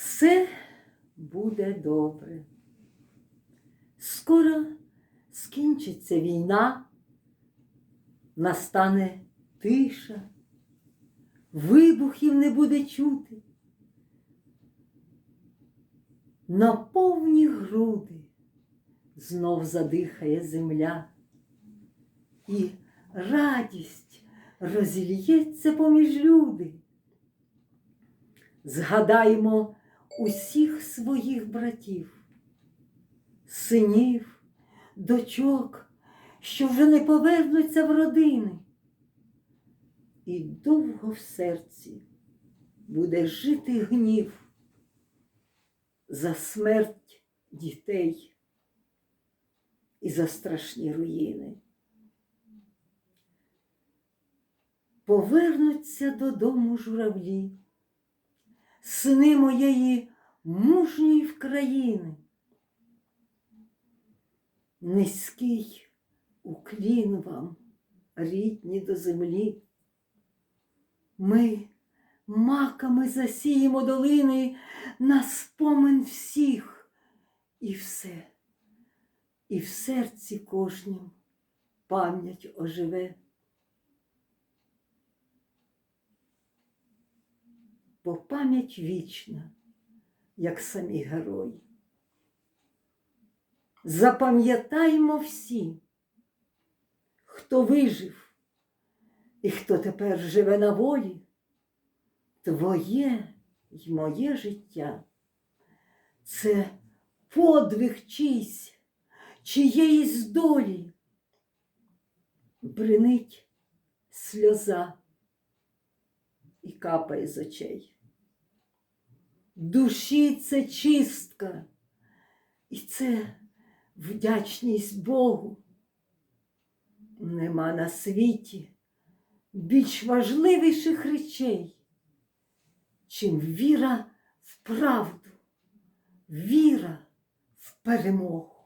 Все буде добре. Скоро скінчиться війна, настане тиша, вибухів не буде чути. На повні груди знов задихає земля, і радість розільється поміж люди. Згадаймо усіх своїх братів, синів, дочок, що вже не повернуться в родини. І довго в серці буде жити гнів за смерть дітей і за страшні руїни. Повернуться додому журавлі, сини моєї мужньої в країни. Низький уклін вам, рідні до землі. Ми маками засіємо долини на спомин всіх і все, і в серці кожнім пам'ять оживе. Бо пам'ять вічна, як самі герої. Запам'ятаймо всі, хто вижив і хто тепер живе на волі, твоє й моє життя це подвиг чийсь, чиєїсь долі. Бринить сльоза і капає з очей. Душі це чистка, і це вдячність Богу. Нема на світі більш важливіших речей, чим віра в правду, віра в перемогу.